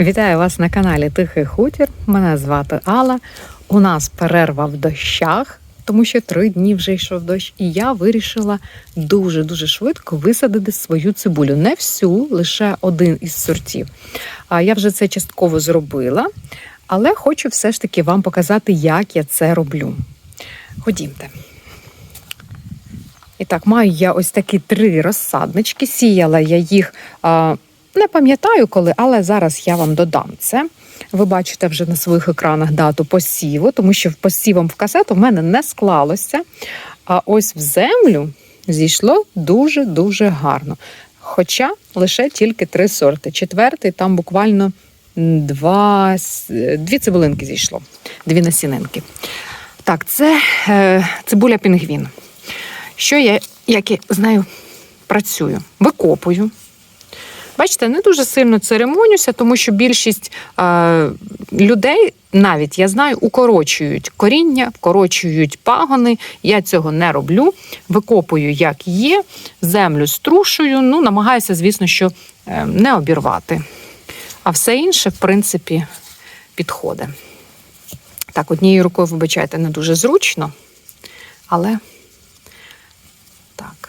Вітаю вас на каналі Тихий Хутір. Мене звати Алла. У нас перерва в дощах, тому що три дні вже йшов дощ, і я вирішила дуже дуже швидко висадити свою цибулю. Не всю, лише один із сортів. Я вже це частково зробила, але хочу все ж таки вам показати, як я це роблю. Ходімте. І так, маю я ось такі три розсаднички. Сіяла я їх. Не пам'ятаю коли, але зараз я вам додам це. Ви бачите вже на своїх екранах дату посіву, тому що посівом в касету в мене не склалося. А ось в землю зійшло дуже-дуже гарно. Хоча лише тільки три сорти. Четвертий там буквально два, дві цибулинки зійшло, дві насінинки. Так, це е, цибуля пінгвін. Що я, як я з нею працюю? Викопую. Бачите, не дуже сильно церемонюся, тому що більшість е, людей, навіть я знаю, укорочують коріння, вкорочують пагони. Я цього не роблю. Викопую, як є, землю струшую. Ну, намагаюся, звісно, що е, не обірвати. А все інше, в принципі, підходить. Так, однією рукою, вибачайте, не дуже зручно, але так.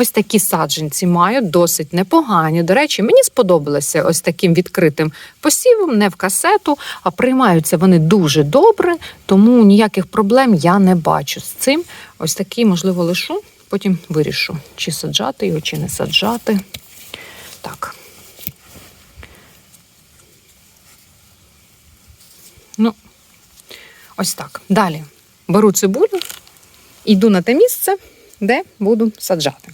Ось такі саджанці маю, досить непогані. До речі, мені сподобалося ось таким відкритим посівом, не в касету, а приймаються вони дуже добре, тому ніяких проблем я не бачу з цим. Ось такий, можливо, лишу, потім вирішу, чи саджати його, чи не саджати. Так. Ну, ось так. Далі беру цибулю, йду на те місце, де буду саджати.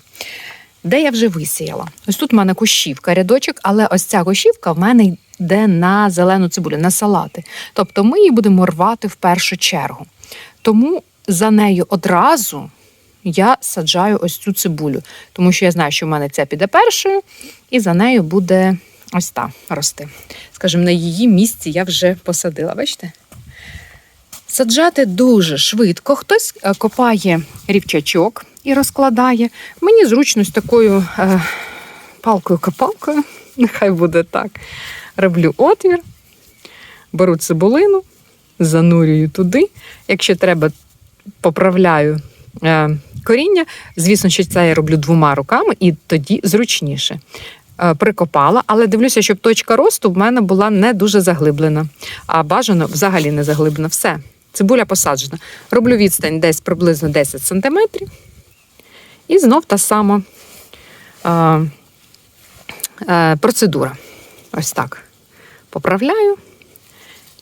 Де я вже висіяла. Ось тут в мене кущівка, рядочок, але ось ця кущівка в мене йде на зелену цибулю, на салати. Тобто ми її будемо рвати в першу чергу. Тому за нею одразу я саджаю ось цю цибулю, тому що я знаю, що в мене ця піде першою, і за нею буде ось та рости. Скажімо, на її місці я вже посадила. Бачите? Саджати дуже швидко. Хтось е, копає рівчачок і розкладає. Мені зручно з такою е, палкою-копалкою, нехай буде так. Роблю отвір, беру цибулину, занурюю туди. Якщо треба, поправляю е, коріння. Звісно, що це я роблю двома руками, і тоді зручніше. Е, Прикопала, але дивлюся, щоб точка росту в мене була не дуже заглиблена, а бажано взагалі не заглиблена. Все, цибуля посаджена. Роблю відстань десь приблизно 10 см. І знов та сама е, е, процедура. Ось так. Поправляю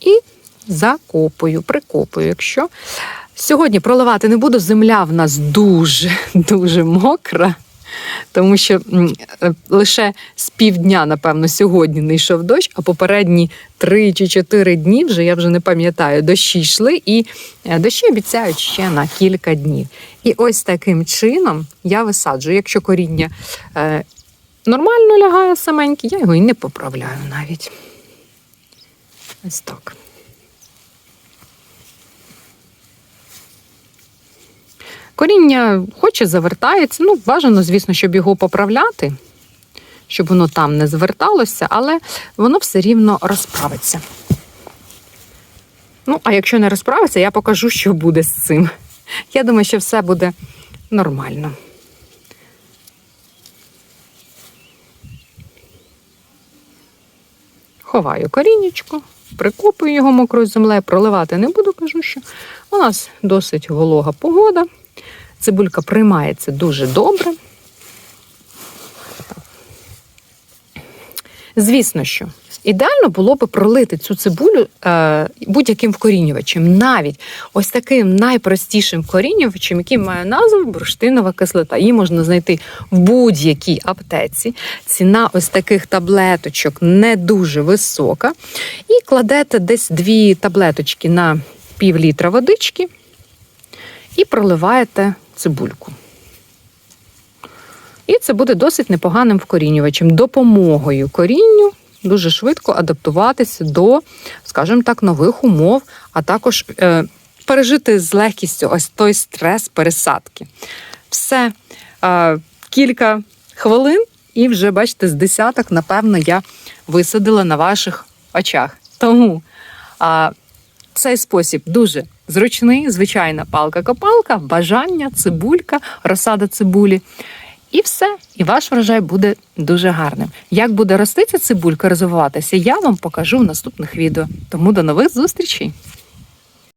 і закопую, прикопую. Якщо сьогодні проливати не буду, земля в нас дуже дуже мокра. Тому що е, лише з півдня, напевно, сьогодні не йшов дощ, а попередні три чи чотири дні вже я вже не пам'ятаю, дощі йшли, і е, дощі обіцяють ще на кілька днів. І ось таким чином я висаджую. Якщо коріння е, нормально лягає саменьке, я його і не поправляю навіть. Ось так. Коріння хоче завертається. Ну, бажано, звісно, щоб його поправляти, щоб воно там не зверталося, але воно все рівно розправиться. Ну, а якщо не розправиться, я покажу, що буде з цим. Я думаю, що все буде нормально. Ховаю корінечко, прикопую його мокрою землею, проливати не буду, кажу, що у нас досить волога погода. Цибулька приймається дуже добре. Звісно, що ідеально було би пролити цю цибулю е, будь-яким вкорінювачем, навіть ось таким найпростішим вкорінювачем, який має назву бурштинова кислота. Її можна знайти в будь-якій аптеці. Ціна ось таких таблеточок не дуже висока. І кладете десь дві таблеточки на пів літра водички і проливаєте цибульку. І це буде досить непоганим вкорінювачем, допомогою корінню дуже швидко адаптуватися до, скажімо так, нових умов, а також е, пережити з легкістю ось той стрес пересадки. Все, е, кілька хвилин, і вже, бачите, з десяток, напевно, я висадила на ваших очах. Тому а, цей спосіб дуже зручний, звичайна палка-копалка, бажання, цибулька, розсада цибулі. І все, і ваш врожай буде дуже гарним. Як буде рости ця цибулька, розвиватися, я вам покажу в наступних відео. Тому до нових зустрічей!